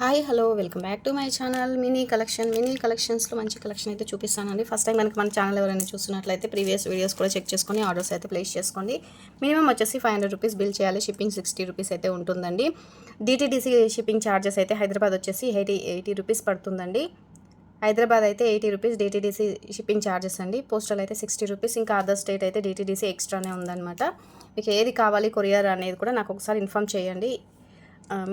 Hi hello welcome back to my channel. Mini collection mini కలెక్షన్స్లో మంచి collection అయితే చూపిస్తానండి. ఫస్ట్ టైం మనకి మన ఛానల్ ఎవరైనా చూస్తున్నట్లయితే ప్రీవియస్ వీడియోస్ కూడా చెక్ చేసుకొని ఆర్డర్స్ అయితే ప్లేస్ చేసుకోండి. మినిమం వచ్చేసి ఫైవ్ హండ్రెడ్ రూపీస్ బిల్ చేయాలి. షిప్పింగ్ సిక్స్టీ రూపీస్ అయితే ఉంటుందండి. డిటీడీసీ షిప్పింగ్ ఛార్జెస్ అయితే హైదరాబాద్ వచ్చేసి ఎయిటీ ఎయిటీ రూపీస్ పడుతుందండి. హైదరాబాద్ అయితే eighty rupees DTDC shipping charges అండి. పోస్టల్ అయితే సిక్స్టీ రూపీస్. ఇంకా అదర్ స్టేట్ అయితే డిటీడీసీ ఎక్స్ట్రానే ఉందన్నమాట. మీకు ఏది కావాలి కొరియర్ అనేది కూడా నాకు ఒకసారి ఇన్ఫామ్ చేయండి.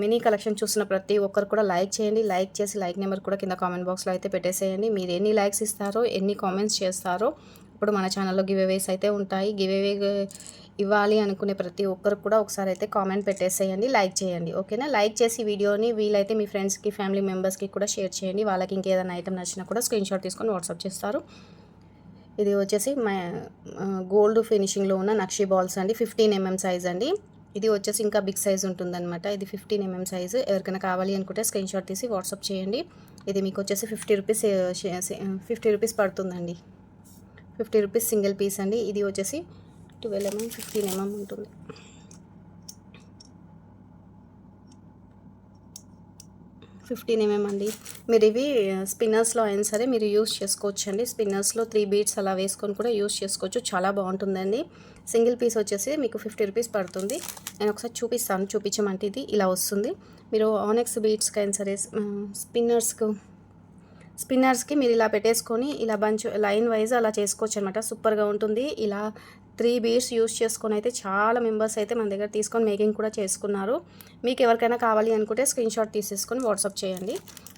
మినీ కలెక్షన్ చూసిన ప్రతి ఒక్కరు కూడా లైక్ చేయండి. లైక్ చేసి లైక్ నెంబర్ కూడా కింద కామెంట్ బాక్స్లో అయితే పెట్టేసేయండి. మీరు ఎన్ని లైక్స్ ఇస్తారో ఎన్ని కామెంట్స్ చేస్తారో ఇప్పుడు మన ఛానల్లో గివ్ అవేస్ అయితే ఉంటాయి. గివ్ అవే ఇవ్వాలి అనుకునే ప్రతి ఒక్కరు కూడా ఒకసారి అయితే కామెంట్ పెట్టేసేయండి. లైక్ చేయండి. ఓకేనా? లైక్ చేసి వీడియోని వీలైతే మీ ఫ్రెండ్స్కి ఫ్యామిలీ మెంబర్స్కి కూడా షేర్ చేయండి. వాళ్ళకి ఇంకేదైనా ఐటమ్ నచ్చినా కూడా స్క్రీన్ షాట్ తీసుకొని వాట్సాప్ చేస్తారు. ఇది వచ్చేసి గోల్డ్ ఫినిషింగ్లో ఉన్న నక్షి బాల్స్ అండి. ఫిఫ్టీన్ ఎంఎం సైజ్ అండి. ఇది వచ్చేసి ఇంకా బిగ్ సైజ్ ఉంటుందన్నమాట. ఇది ఫిఫ్టీన్ ఎంఎం సైజు ఎవరికైనా కావాలి అనుకుంటే స్క్రీన్ షాట్ తీసి వాట్సాప్ చేయండి. ఇది మీకు వచ్చేసి ఫిఫ్టీ రూపీస్ ఫిఫ్టీ రూపీస్ పడుతుందండి. ఫిఫ్టీ రూపీస్ సింగిల్ పీస్ అండి. ఇది వచ్చేసి ట్వెల్వ్ ఎంఎం ఫిఫ్టీన్ ఎంఎం ఉంటుంది. ఫిఫ్టీన్ ఎంఎం అండి. మీరు ఇవి స్పిన్నర్స్లో అయినా సరే మీరు యూస్ చేసుకోవచ్చు అండి స్పిన్నర్స్లో త్రీ బీట్స్ అలా వేసుకొని కూడా యూస్ చేసుకోవచ్చు. చాలా బాగుంటుందండి. సింగిల్ పీస్ వచ్చేసి మీకు ఫిఫ్టీ రూపీస్ పడుతుంది. నేను ఒకసారి చూపిస్తాను. చూపించమంటే ఇది ఇలా వస్తుంది. మీరు ఆనెక్స్ బీట్స్కి అయినా సరే స్పిన్నర్స్కు స్పిన్నర్స్కి మీరు ఇలా పెట్టేసుకొని ఇలా బంచ్ లైన్ వైజ్ అలా చేసుకోవచ్చు అనమాట సూపర్గా ఉంటుంది. ఇలా త్రీ బీడ్స్ యూస్ చేసుకొని అయితే చాలా మెంబర్స్ అయితే మన దగ్గర తీసుకొని మేకింగ్ కూడా చేసుకున్నారు. మీకు ఎవరికైనా కావాలి అనుకుంటే స్క్రీన్ షాట్ తీసేసుకొని వాట్సాప్ చేయండి.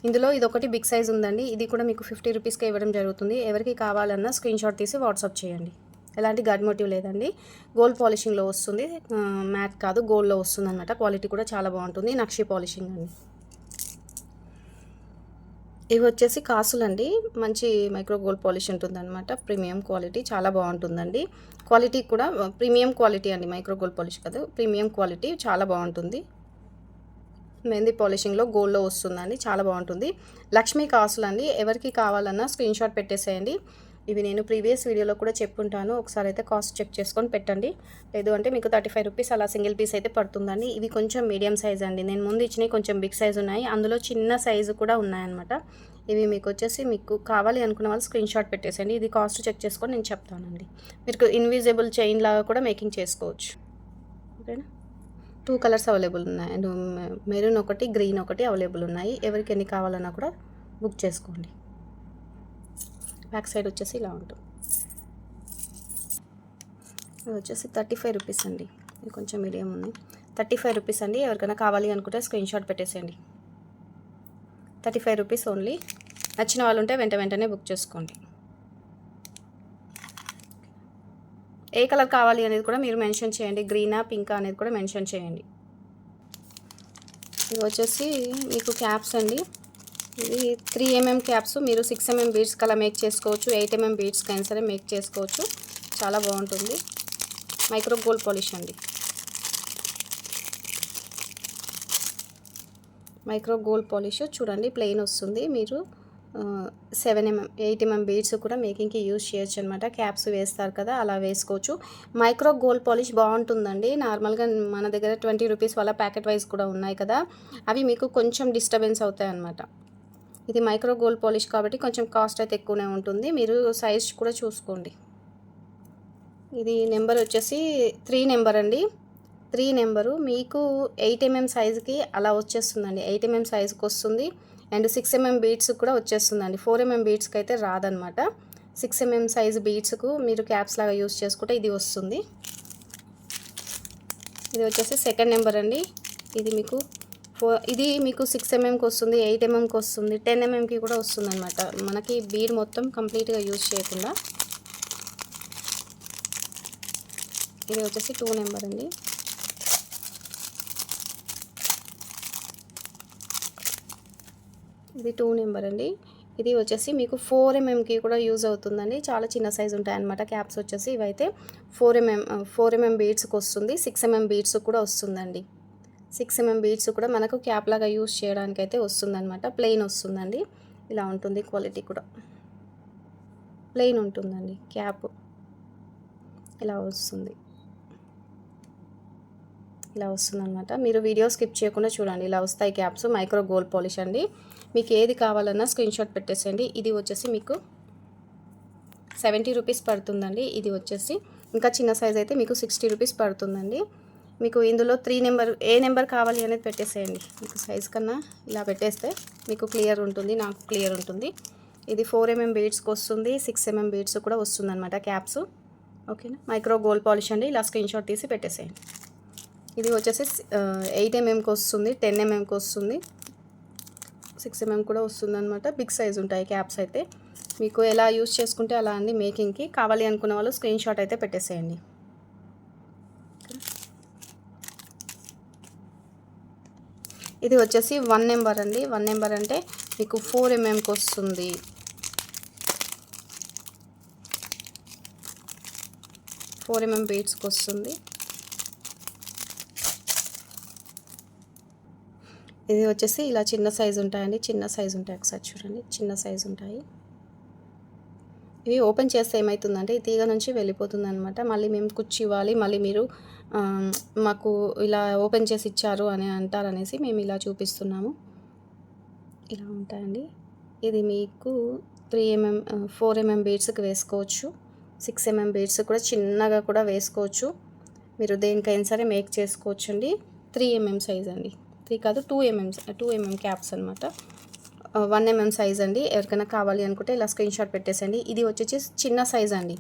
ఇందులో ఇది ఒకటి బిగ్ సైజ్ ఉందండి. ఇది కూడా మీకు ఫిఫ్టీ రూపీస్కి ఇవ్వడం జరుగుతుంది. ఎవరికి కావాలన్నా స్క్రీన్ షాట్ తీసి వాట్సాప్ చేయండి. ఎలాంటి గడ్ మోటివ్ లేదండి. గోల్డ్ పాలిషింగ్లో వస్తుంది. మ్యాట్ కాదు గోల్డ్లో వస్తుంది అనమాట క్వాలిటీ కూడా చాలా బాగుంటుంది. నక్షి పాలిషింగ్ అండి. ఇవి వచ్చేసి కాసులండి. మంచి మైక్రో గోల్డ్ పాలిష్ ఉంటుందన్నమాట. ప్రీమియం క్వాలిటీ చాలా బాగుంటుందండి. క్వాలిటీ కూడా ప్రీమియం క్వాలిటీ అండి మైక్రో గోల్డ్ పాలిష్ కాదు. ప్రీమియం క్వాలిటీ చాలా బాగుంటుంది. మెహందీ పాలిషింగ్లో గోల్డ్లో వస్తుందండి. చాలా బాగుంటుంది. లక్ష్మీ కాసులు అండి ఎవరికి కావాలన్నా స్క్రీన్ షాట్ పెట్టేసేయండి. ఇవి నేను ప్రీవియస్ వీడియోలో కూడా చెప్పుంటాను. ఒకసారి అయితే కాస్ట్ చెక్ చేసుకొని పెట్టండి. లేదు అంటే మీకు థర్టీ ఫైవ్ రూపీస్ అలా సింగిల్ పీస్ అయితే పడుతుందండి. ఇవి కొంచెం మీడియం సైజ్ అండి. నేను ముందు ఇచ్చినవి కొంచెం బిగ్ సైజ్ ఉన్నాయి. అందులో చిన్న సైజు కూడా ఉన్నాయన్నమాట. ఇవి మీకు వచ్చేసి మీకు కావాలి అనుకున్న వాళ్ళు స్క్రీన్ షాట్ పెట్టేసేయండి. ఇది కాస్ట్ చెక్ చేసుకొని నేను చెప్తానండి. మీరు ఇన్విజిబుల్ చైన్ లాగా కూడా మేకింగ్ చేసుకోవచ్చు. ఓకేనా? టూ కలర్స్ అవైలబుల్ ఉన్నాయి. మెరూన్ ఒకటి గ్రీన్ ఒకటి అవైలబుల్ ఉన్నాయి. ఎవరికి ఎన్ని కావాలన్నా కూడా బుక్ చేసుకోండి. బ్యాక్ సైడ్ వచ్చేసి ఇలా ఉంటుంది. ఇది వచ్చేసి థర్టీ ఫైవ్ రూపీస్ అండి. ఇది కొంచెం మీడియం ఉంది. థర్టీ ఫైవ్ రూపీస్ అండి. ఎవరికైనా కావాలి అనుకుంటే స్క్రీన్ షాట్ పెట్టేసేయండి. Thirty five rupees only. నచ్చిన వాళ్ళు ఉంటే వెంట వెంటనే బుక్ చేసుకోండి. ఏ కలర్ కావాలి అనేది కూడా మీరు మెన్షన్ చేయండి. గ్రీనా పింకా అనేది కూడా మెన్షన్ చేయండి. ఇవి వచ్చేసి మీకు క్యాప్స్ అండి. ఇది త్రీ ఎంఎం క్యాప్స్ మీరు సిక్స్ ఎంఎం బీడ్స్కి అలా మేక్ చేసుకోవచ్చు ఎయిట్ ఎంఎం బీడ్స్ కైనా సరే మేక్ చేసుకోవచ్చు. చాలా బాగుంటుంది. మైక్రో గోల్డ్ పాలిష్ అండి. మైక్రో గోల్డ్ పాలిష్ చూడండి ప్లెయిన్ వస్తుంది. మీరు seven MM eight MM beads కూడా మేకింగ్కి యూజ్ చేయొచ్చు అనమాట క్యాప్స్ వేస్తారు కదా అలా వేసుకోవచ్చు. మైక్రో గోల్డ్ పాలిష్ బాగుంటుందండి నార్మల్గా మన దగ్గర ట్వంటీ రూపీస్ వల్ల ప్యాకెట్ వైజ్ కూడా ఉన్నాయి కదా. అవి మీకు కొంచెం డిస్టర్బెన్స్ అవుతాయి అన్నమాట ఇది మైక్రో గోల్డ్ పాలిష్ కాబట్టి కొంచెం కాస్ట్ అయితే ఎక్కువనే ఉంటుంది. మీరు సైజ్ కూడా చూసుకోండి. ఇది నెంబర్ వచ్చేసి త్రీ నెంబర్ అండి. త్రీ నెంబరు మీకు ఎయిట్ ఎంఎం సైజుకి అలా వచ్చేస్తుందండి. ఎయిట్ ఎంఎం సైజుకి వస్తుంది. అండ్ సిక్స్ ఎంఎం బీట్స్ కూడా వచ్చేస్తుందండి. ఫోర్ ఎంఎం బీట్స్కి అయితే రాదనమాట. సిక్స్ ఎంఎం సైజు బీట్స్కు మీరు క్యాప్స్ లాగా యూస్ చేసుకుంటే ఇది వస్తుంది. ఇది వచ్చేసి సెకండ్ నెంబర్ అండి. ఇది మీకు ఇది మీకు సిక్స్ ఎంఎంకి వస్తుంది ఎయిట్ ఎంఎంకి వస్తుంది టెన్ ఎంఎంకి కూడా వస్తుంది అనమాట మనకి బీడ్ మొత్తం కంప్లీట్గా యూజ్ చేయకుండా. ఇది వచ్చేసి టూ నెంబర్ అండి. ఇది టూ నెంబర్ అండి. ఇది వచ్చేసి మీకు ఫోర్ ఎంఎంకి కూడా యూజ్ అవుతుందండి. చాలా చిన్న సైజు ఉంటాయన్నమాట క్యాప్స్ వచ్చేసి. ఇవైతే ఫోర్ ఎంఎం ఫోర్ ఎంఎం బీడ్స్కి వస్తుంది సిక్స్ ఎంఎం బీడ్స్ కూడా వస్తుందండి. సిక్స్ ఎంఎం బీడ్స్ కూడా మనకు క్యాప్ లాగా యూజ్ చేయడానికి అయితే వస్తుందన్నమాట. ప్లెయిన్ వస్తుందండి. ఇలా ఉంటుంది క్వాలిటీ కూడా. ప్లెయిన్ ఉంటుందండి క్యాప్ ఇలా వస్తుంది. ఇలా వస్తుందన్నమాట. మీరు వీడియో స్కిప్ చేయకుండా చూడండి. ఇలా వస్తాయి క్యాప్స్ మైక్రో గోల్డ్ పాలిష్ అండి. మీకు ఏది కావాలన్నా స్క్రీన్ షాట్ పెట్టేసేయండి. ఇది వచ్చేసి మీకు సెవెంటీ రూపీస్ పడుతుందండి. ఇది వచ్చేసి ఇంకా చిన్న సైజ్ అయితే మీకు సిక్స్టీ రూపీస్ పడుతుందండి. మీకు ఇందులో త్రీ నెంబర్ ఏ నెంబర్ కావాలి అనేది పెట్టేసేయండి. మీకు సైజ్ కన్నా ఇలా పెట్టేస్తే మీకు క్లియర్ ఉంటుంది నాకు క్లియర్ ఉంటుంది. ఇది ఫోర్ ఎంఎం బీడ్స్కి వస్తుంది సిక్స్ ఎంఎం బీడ్స్ కూడా వస్తుంది అనమాట క్యాప్స్ ఓకేనా మైక్రో గోల్డ్ పాలిష్ అండి ఇలా స్క్రీన్ షాట్ తీసి పెట్టేసేయండి. ఇది వచ్చేసి uh, ఎయిట్ ఎంఎంకి వస్తుంది టెన్ ఎంఎంకి వస్తుంది. సిక్స్ ఎంఎం కూడా వస్తుంది అనమాట బిగ్ సైజ్ ఉంటాయి క్యాప్స్ అయితే. మీకు ఎలా యూస్ చేసుకుంటే అలా అండి మేకింగ్కి కావాలి అనుకున్న వాళ్ళు స్క్రీన్ షాట్ అయితే పెట్టేసేయండి. ఇది వచ్చేసి వన్ నెంబర్ అండి. వన్ నెంబర్ అంటే మీకు ఫోర్ ఎంఎంకి వస్తుంది. ఫోర్ ఎంఎం బీట్స్కి వస్తుంది. ఇది వచ్చేసి ఇలా చిన్న సైజు ఉంటాయండి. చిన్న సైజు ఉంటాయి ఒకసారి చూడండి. చిన్న సైజు ఉంటాయి. ఇవి ఓపెన్ చేస్తే ఏమవుతుందంటే ఈ తీగ నుంచి వెళ్ళిపోతుంది అనమాట మళ్ళీ మేము కుచ్చి ఇవ్వాలి. మళ్ళీ మీరు మాకు ఇలా ఓపెన్ చేసి ఇచ్చారు అని అంటారనేసి మేము ఇలా చూపిస్తున్నాము. ఇలా ఉంటాయండి. ఇది మీకు త్రీ ఎంఎం ఫోర్ ఎంఎం బీడ్స్కి వేసుకోవచ్చు. సిక్స్ ఎంఎం బీడ్స్ కూడా చిన్నగా కూడా వేసుకోవచ్చు. మీరు దేనికైనా సరే మేక్ చేసుకోవచ్చు అండి త్రీ ఎంఎం సైజ్ అండి. త్రీ కాదు two MM two MM caps అనమాట వన్ ఎంఎం సైజ్ అండి. ఎవరికైనా కావాలి అనుకుంటే ఇలా స్క్రీన్ షాట్ పెట్టేసండి. ఇది వచ్చేసి చిన్న సైజ్ అండి.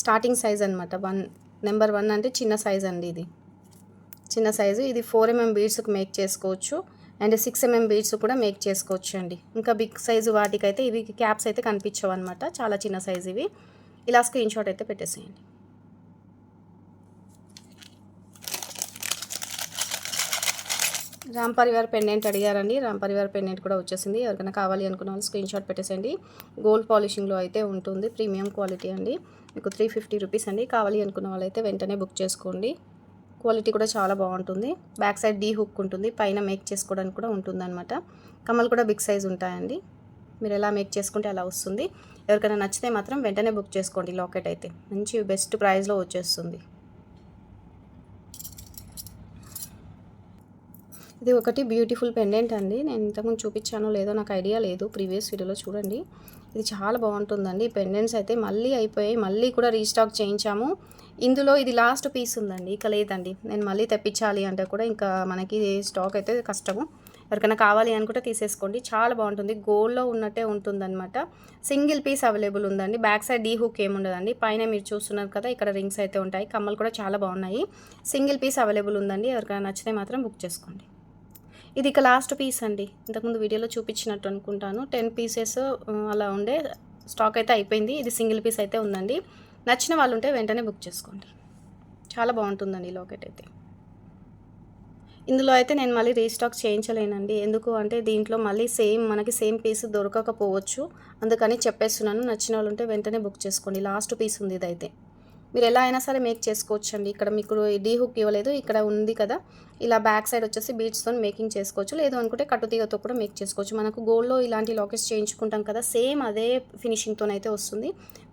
స్టార్టింగ్ సైజ్ అనమాట వన్ నెంబర్ వన్ అంటే చిన్న సైజ్ అండి ఇది. చిన్న సైజు. ఇది ఫోర్ ఎంఎం బీడ్స్కి మేక్ చేసుకోవచ్చు. అండ్ సిక్స్ ఎంఎం బీడ్స్ కూడా మేక్ చేసుకోవచ్చు అండి. ఇంకా బిగ్ సైజు వాటికైతే ఇవి క్యాప్స్ అయితే కనిపించవు అనమాట చాలా చిన్న సైజు ఇవి. ఇలా స్క్రీన్ షాట్ అయితే పెట్టేసేయండి. రామ్ పరివార్ పెండెంట్ అడిగారండి. రామ్ పరివార్ పెండెంట్ కూడా వచ్చేసింది. ఎవరికైనా కావాలి అనుకున్న వాళ్ళు స్క్రీన్ షాట్ పెట్టేసేయండి. గోల్డ్ పాలిషింగ్లో అయితే ఉంటుంది. ప్రీమియం క్వాలిటీ అండి. మీకు త్రీ ఫిఫ్టీ రూపీస్ అండి కావాలి అనుకున్న వాళ్ళైతే వెంటనే బుక్ చేసుకోండి. క్వాలిటీ కూడా చాలా బాగుంటుంది. బ్యాక్ సైడ్ డీ హుక్ ఉంటుంది. పైన మేక్ చేసుకోవడానికి కూడా ఉంటుందన్నమాట. కమ్మలు కూడా బిగ్ సైజ్ ఉంటాయండి. మీరు ఎలా మేక్ చేసుకుంటే అలా వస్తుంది. ఎవరికైనా నచ్చితే మాత్రం వెంటనే బుక్ చేసుకోండి లాకెట్ అయితే. మంచి బెస్ట్ ప్రైస్లో వచ్చేస్తుంది. ఇది ఒకటి బ్యూటిఫుల్ పెండెంట్ అండి. నేను ఇంతకుముందు చూపించానో లేదో నాకు ఐడియా లేదు. ప్రీవియస్ వీడియోలో చూడండి. ఇది చాలా బాగుంటుందండి. పెండెంట్స్ అయితే మళ్ళీ అయిపోయాయి. మళ్ళీ కూడా రీస్టాక్ చేయించాము. ఇందులో ఇది లాస్ట్ పీస్ ఉందండి. ఇక లేదండి. నేను మళ్ళీ తెప్పించాలి అంటే కూడా ఇంకా మనకి స్టాక్ అయితే కష్టము. ఎవరికైనా కావాలి అనుకుంటే తీసేసుకోండి. చాలా బాగుంటుంది. గోల్డ్లో ఉన్నట్టే ఉంటుందన్నమాట. సింగిల్ పీస్ అవైలబుల్ ఉందండి. బ్యాక్ సైడ్ డీ హుక్ ఏముండదండి. పైన మీరు చూస్తున్నారు కదా ఇక్కడ రింగ్స్ అయితే ఉంటాయి. కమ్మలు కూడా చాలా బాగున్నాయి. సింగిల్ పీస్ అవైలబుల్ ఉందండి. ఎవరికైనా నచ్చితే మాత్రం బుక్ చేసుకోండి. ఇది ఇక లాస్ట్ పీస్ అండి. ఇంతకుముందు వీడియోలో చూపించినట్టు అనుకుంటాను. టెన్ పీసెస్ uh, అలా ఉండే స్టాక్ అయితే అయిపోయింది. ఇది సింగిల్ పీస్ అయితే ఉందండి. నచ్చిన వాళ్ళు ఉంటే వెంటనే బుక్ చేసుకోండి. చాలా బాగుంటుందండి ఈ లాకెట్ అయితే. ఇందులో అయితే నేను మళ్ళీ రీస్టాక్ చేయించలేనండి. ఎందుకు అంటే దీంట్లో మళ్ళీ సేమ్ మనకి సేమ్ పీస్ దొరకకపోవచ్చు. అందుకని చెప్పేస్తున్నాను. నచ్చిన వాళ్ళు ఉంటే వెంటనే బుక్ చేసుకోండి. లాస్ట్ పీస్ ఉంది ఇదైతే మీరు ఎలా అయినా సరే మేక్ చేసుకోవచ్చు అండి ఇక్కడ మీకు డీ హుక్ ఇవ్వలేదు ఇక్కడ ఉంది కదా. ఇలా బ్యాక్ సైడ్ వచ్చేసి బీడ్స్తో మేకింగ్ చేసుకోవచ్చు. లేదు అనుకుంటే కట్టుతీగతో కూడా మేక్ చేసుకోవచ్చు. మనకు గోల్డ్లో ఇలాంటి లాకెట్స్ చేయించుకుంటాం కదా సేమ్ అదే ఫినిషింగ్తోనైతే వస్తుంది.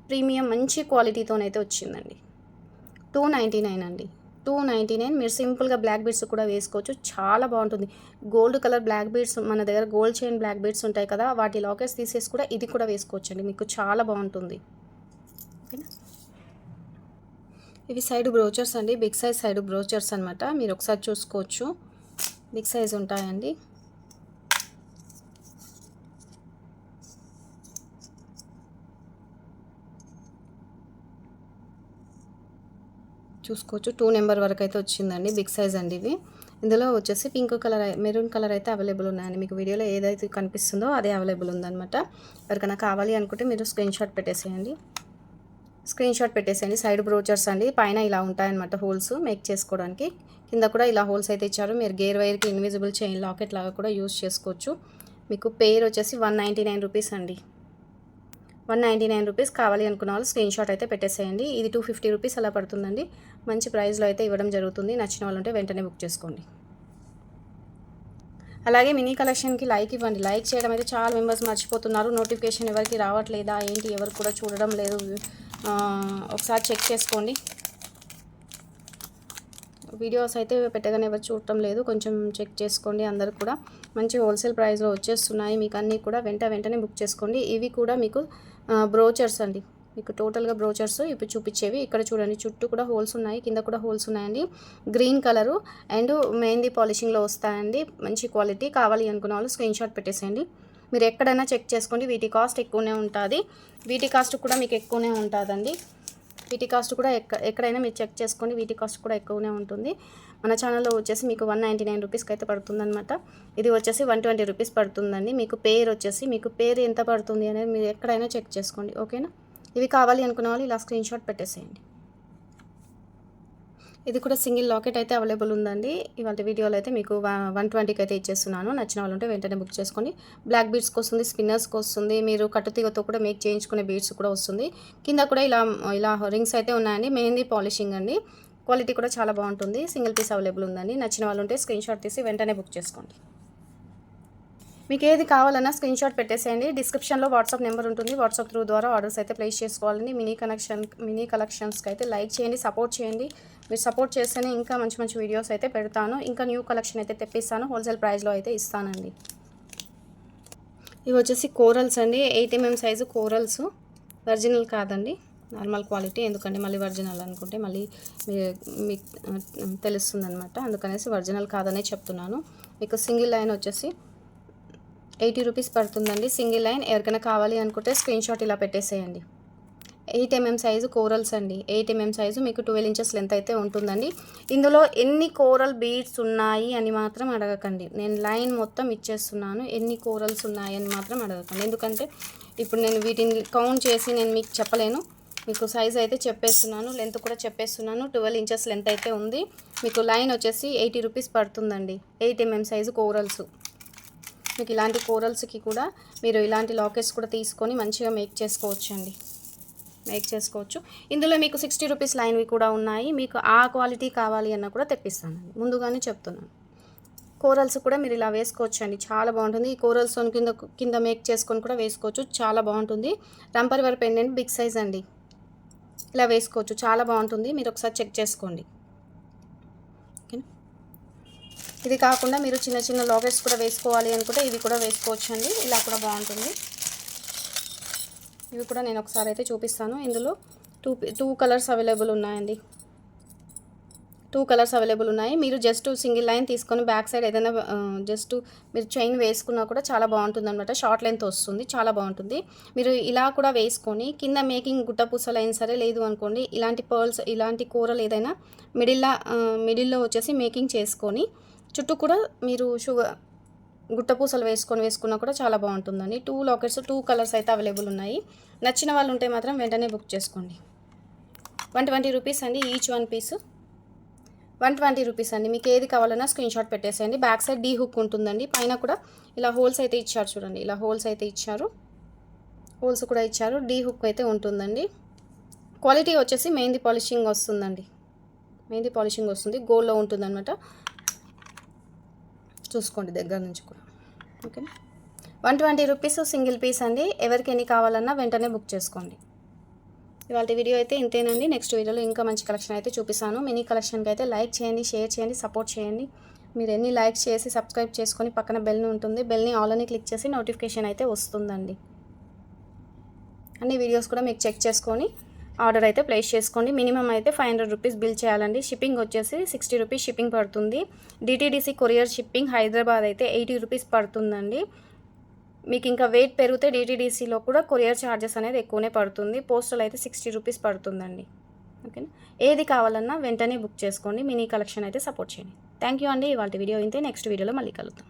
ప్రీమియం మంచి క్వాలిటీతోనైతే వచ్చిందండి. టూ నైంటీ నైన్ అండి. టూ నైంటీ నైన్ మీరు సింపుల్గా బ్లాక్ బీడ్స్ కూడా వేసుకోవచ్చు. చాలా బాగుంటుంది. గోల్డ్ కలర్ బ్లాక్ బీడ్స్ మన దగ్గర గోల్డ్ చైన్ బ్లాక్ బీడ్స్ ఉంటాయి కదా వాటి లాకెట్స్ తీసేసి కూడా ఇది కూడా వేసుకోవచ్చు అండి మీకు చాలా బాగుంటుంది. ఓకేనా? ఇవి సైడ్ బ్రోచర్స్ అండి. బిగ్ సైజ్ సైడ్ బ్రోచర్స్ అనమాట మీరు ఒకసారి చూసుకోవచ్చు. బిగ్ సైజ్ ఉంటాయండి. చూసుకోవచ్చు. టూ నెంబర్ వరకు అయితే వచ్చిందండి బిగ్ సైజ్ అండి ఇవి. ఇందులో వచ్చేసి పింక్ కలర్ మెరూన్ కలర్ అయితే అవైలబుల్ ఉన్నాయండి. మీకు వీడియోలో ఏదైతే కనిపిస్తుందో అదే అవైలబుల్ ఉందన్నమాట. ఎవరికైనా కావాలి అనుకుంటే మీరు స్క్రీన్ షాట్ పెట్టేసేయండి. స్క్రీన్ షాట్ పెట్టేసేయండి. సైడ్ బ్రోచర్స్ అండి. పైన ఇలా ఉంటాయన్నమాట హోల్స్ మేక్ చేసుకోవడానికి. కింద కూడా ఇలా హోల్స్ అయితే ఇచ్చారు. మీరు గేర్ వైర్కి ఇన్విజిబుల్ చైన్ లాకెట్ లాగా కూడా యూస్ చేసుకోవచ్చు. మీకు పేర్ వచ్చేసి వన్ నైంటీ నైన్ రూపీస్ అండి. వన్ నైంటీ నైన్ రూపీస్ కావాలి అనుకున్న వాళ్ళు స్క్రీన్ షాట్ అయితే పెట్టేసేయండి. ఇది టూ ఫిఫ్టీ రూపీస్ అలా పడుతుందండి. మంచి ప్రైస్లో అయితే ఇవ్వడం జరుగుతుంది. నచ్చిన వాళ్ళు ఉంటే వెంటనే బుక్ చేసుకోండి. అలాగే మినీ కలెక్షన్కి లైక్ ఇవ్వండి. లైక్ చేయడం అయితే చాలా మెంబర్స్ మర్చిపోతున్నారు. నోటిఫికేషన్ ఎవరికి రావట్లేదా? ఏంటి? ఎవరు కూడా చూడడం లేదు. ఒకసారి చెక్ చేసుకోండి. వీడియోస్ అయితే పెట్టగానే ఎవరు చూడటం లేదు కొంచెం చెక్ చేసుకోండి అందరు కూడా. మంచి హోల్సేల్ ప్రైస్లో వచ్చేస్తున్నాయి మీకు అన్నీ కూడా వెంట వెంటనే బుక్ చేసుకోండి. ఇవి కూడా మీకు బ్రోచర్స్ అండి. మీకు టోటల్గా బ్రోచర్స్ ఇప్పుడు చూపించేవి. ఇక్కడ చూడండి చుట్టూ కూడా హోల్స్ ఉన్నాయి కింద కూడా హోల్స్ ఉన్నాయండి. గ్రీన్ కలరు అండ్ మెహందీ పాలిషింగ్లో వస్తాయండి. మంచి క్వాలిటీ కావాలి అనుకున్న వాళ్ళు స్క్రీన్ షాట్ పెట్టేసేయండి. మీరు ఎక్కడైనా చెక్ చేసుకోండి. వీటి కాస్ట్ ఎక్కువనే ఉంటుంది. వీటి కాస్ట్ కూడా మీకు ఎక్కువనే ఉంటుందండి. వీటి కాస్ట్ కూడా ఎక్క ఎక్కడైనా మీరు చెక్ చేసుకోండి. వీటి కాస్ట్ కూడా ఎక్కువనే ఉంటుంది. మన ఛానల్లో వచ్చేసి మీకు వన్ నైంటీ నైన్ రూపీస్కి అయితే పడుతుందన్నమాట. ఇది వచ్చేసి వన్ ట్వంటీ రూపీస్ పడుతుందండి. మీకు పేరు వచ్చేసి మీకు పేరు ఎంత పడుతుంది అనేది మీరు ఎక్కడైనా చెక్ చేసుకోండి. ఓకేనా? ఇవి కావాలి అనుకున్న వాళ్ళు ఇలా స్క్రీన్ షాట్ పెట్టేసేయండి. ఇది కూడా సింగిల్ లాకెట్ అయితే అవైలబుల్ ఉందండి. ఇవాళ వీడియోలో అయితే మీకు వన్ ట్వంటీకి అయితే ఇచ్చేస్తున్నాను. నచ్చిన వాళ్ళు ఉంటే వెంటనే బుక్ చేసుకోండి బ్లాక్ బీడ్స్కి వస్తుంది స్పిన్నర్స్కి వస్తుంది మీరు కట్టుతీగతో కూడా మేక్ చేయించుకునే బీడ్స్ కూడా వస్తుంది. కింద కూడా ఇలా ఇలా రింగ్స్ అయితే ఉన్నాయండి. మెహందీ పాలిషింగ్ అండి. క్వాలిటీ కూడా చాలా బాగుంటుంది. సింగిల్ పీస్ అవైలబుల్ ఉందండి. నచ్చిన వాళ్ళు ఉంటే స్క్రీన్ షాట్ తీసి వెంటనే బుక్ చేసుకోండి. మీకు ఏది కావాలన్నా స్క్రీన్ షాట్ పెట్టేసేయండి. డిస్క్రిప్షన్లో వాట్సాప్ నెంబర్ ఉంటుంది. వాట్సాప్ త్రూ ద్వారా ఆర్డర్స్ అయితే ప్లేస్ చేసుకోవాలండి. మినీ కనెక్షన్ మినీ కలెక్షన్స్కి అయితే లైక్ చేయండి సపోర్ట్ చేయండి. మీరు సపోర్ట్ చేస్తేనే ఇంకా మంచి మంచి వీడియోస్ అయితే పెడతాను. ఇంకా న్యూ కలెక్షన్ అయితే తెప్పిస్తాను. హోల్సేల్ ప్రైస్లో అయితే ఇస్తానండి. ఇవి వచ్చేసి కోరల్స్ అండి. Eight MM size corals original కాదండి. నార్మల్ క్వాలిటీ ఎందుకంటే మళ్ళీ ఒరిజినల్ అనుకుంటే మళ్ళీ మీకు తెలుస్తుంది అనమాట అందుకనేసి ఒరిజినల్ కాదనే చెప్తున్నాను. మీకు సింగిల్ లైన్ వచ్చేసి ఎయిటీ రూపీస్ పడుతుందండి. సింగిల్ లైన్ ఎవరికైనా కావాలి అనుకుంటే స్క్రీన్ షాట్ ఇలా పెట్టేసేయండి. ఎయిట్ ఎంఎం సైజు కోరల్స్ అండి. ఎయిట్ ఎంఎం సైజు మీకు ట్వెల్వ్ ఇంచెస్ లెంత్ అయితే ఉంటుందండి. ఇందులో ఎన్ని కోరల్ బీడ్స్ ఉన్నాయి అని మాత్రం అడగకండి. నేను లైన్ మొత్తం ఇచ్చేస్తున్నాను. ఎన్ని కోరల్స్ ఉన్నాయి అని మాత్రం అడగకండి. ఎందుకంటే ఇప్పుడు నేను వీటిని కౌంట్ చేసి నేను మీకు చెప్పలేను. మీకు సైజ్ అయితే చెప్పేస్తున్నాను. లెంత్ కూడా చెప్పేస్తున్నాను. ట్వెల్వ్ ఇంచెస్ లెంత్ అయితే ఉంది. మీకు లైన్ వచ్చేసి ఎయిటీ రూపీస్ పడుతుందండి. Eight MM size corals. మీకు ఇలాంటి కోరల్స్కి కూడా మీరు ఇలాంటి లాకెట్స్ కూడా తీసుకొని మంచిగా మేక్ చేసుకోవచ్చు అండి మేక్ చేసుకోవచ్చు. ఇందులో మీకు సిక్స్టీ రూపీస్ లైన్వి కూడా ఉన్నాయి. మీకు ఆ క్వాలిటీ కావాలి అన్న కూడా తెప్పిస్తానండి. ముందుగానే చెప్తున్నాను. కోరల్స్ కూడా మీరు ఇలా వేసుకోవచ్చు అండి చాలా బాగుంటుంది. ఈ కోరల్స్ కింద కింద మేక్ చేసుకొని కూడా వేసుకోవచ్చు. చాలా బాగుంటుంది. రంపర్ వర్ పెండెంట్ బిగ్ సైజ్ అండి. ఇలా వేసుకోవచ్చు. చాలా బాగుంటుంది. మీరు ఒకసారి చెక్ చేసుకోండి. ఇది కాకుండా మీరు చిన్న చిన్న లాకెట్స్ కూడా వేసుకోవాలి అనుకుంటే ఇవి కూడా వేసుకోవచ్చు అండి ఇలా కూడా బాగుంటుంది. ఇవి కూడా నేను ఒకసారి అయితే చూపిస్తాను. ఇందులో టూ టూ కలర్స్ అవైలబుల్ ఉన్నాయండి. టూ కలర్స్ అవైలబుల్ ఉన్నాయి. మీరు జస్ట్ సింగిల్ లైన్ తీసుకొని బ్యాక్ సైడ్ ఏదైనా జస్ట్ మీరు చైన్ వేసుకున్నా కూడా చాలా బాగుంటుంది అనమాట షార్ట్ లెంత్ వస్తుంది. చాలా బాగుంటుంది. మీరు ఇలా కూడా వేసుకొని కింద మేకింగ్ గుట్ట పూసలు అయినా సరే లేదు అనుకోండి ఇలాంటి పర్ల్స్ ఇలాంటి కూరలు ఏదైనా మిడిల్లా మిడిల్లో వచ్చేసి మేకింగ్ చేసుకొని చుట్టూ కూడా మీరు షుగర్ గుట్టపూసలు వేసుకొని వేసుకున్నా కూడా చాలా బాగుంటుందండి. టూ లాకెట్స్ టూ కలర్స్ అయితే అవైలబుల్ ఉన్నాయి. నచ్చిన వాళ్ళు ఉంటే మాత్రం వెంటనే బుక్ చేసుకోండి. వన్ ట్వంటీ రూపీస్ అండి each one piece one twenty rupees అండి. మీకు ఏది కావాలన్నా స్క్రీన్ షాట్ పెట్టేసేయండి. బ్యాక్ సైడ్ డీ హుక్ ఉంటుందండి. పైన కూడా ఇలా హోల్స్ అయితే ఇచ్చారు చూడండి. ఇలా హోల్స్ అయితే ఇచ్చారు. హోల్స్ కూడా ఇచ్చారు. డీ హుక్ అయితే ఉంటుందండి. క్వాలిటీ వచ్చేసి మెహందీ పాలిషింగ్ వస్తుందండి. మెహందీ పాలిషింగ్ వస్తుంది. గోల్డ్లో ఉంటుందన్నమాట. చూసుకోండి దగ్గర నుంచి కూడా. ఓకేనా one twenty rupees single piece అండి. ఎవరికి ఎన్ని కావాలన్నా వెంటనే బుక్ చేసుకోండి. ఇవాళ వీడియో అయితే ఇంతేనండి. నెక్స్ట్ వీడియోలో ఇంకా మంచి కలెక్షన్ అయితే చూపిస్తాను. మినీ కలెక్షన్కి అయితే లైక్ చేయండి షేర్ చేయండి సపోర్ట్ చేయండి. మీరు ఎన్ని లైక్స్ చేసి సబ్స్క్రైబ్ చేసుకొని పక్కన బెల్ని ఉంటుంది. బెల్ని ఆల్ అని క్లిక్ చేసి నోటిఫికేషన్ అయితే వస్తుందండి. అన్ని వీడియోస్ కూడా మీకు చెక్ చేసుకొని ఆర్డర్ అయితే ప్లేస్ చేసుకోండి. మినిమం అయితే ఫైవ్ హండ్రెడ్ రూపీస్ బిల్ చేయాలండి. షిప్పింగ్ వచ్చేసి సిక్స్టీ రూపీస్ షిప్పింగ్ పడుతుంది. డిటీడీసీ కొరియర్ షిప్పింగ్ హైదరాబాద్ అయితే ఎయిటీ రూపీస్ పడుతుందండి. మీకు ఇంకా వెయిట్ పెరిగితే డిటీడీసీలో కూడా కొరియర్ ఛార్జెస్ అనేది ఎక్కువనే పడుతుంది. పోస్టల్ అయితే సిక్స్టీ రూపీస్ పడుతుందండి. ఓకేనా? ఏది కావాలన్నా వెంటనే బుక్ చేసుకోండి. మినీ కలెక్షన్ అయితే సపోర్ట్ చేయండి. థ్యాంక్ యూ అండి. ఇవాళ వీడియో అయితే నెక్స్ట్ వీడియోలో మళ్ళీ కలుద్దాం.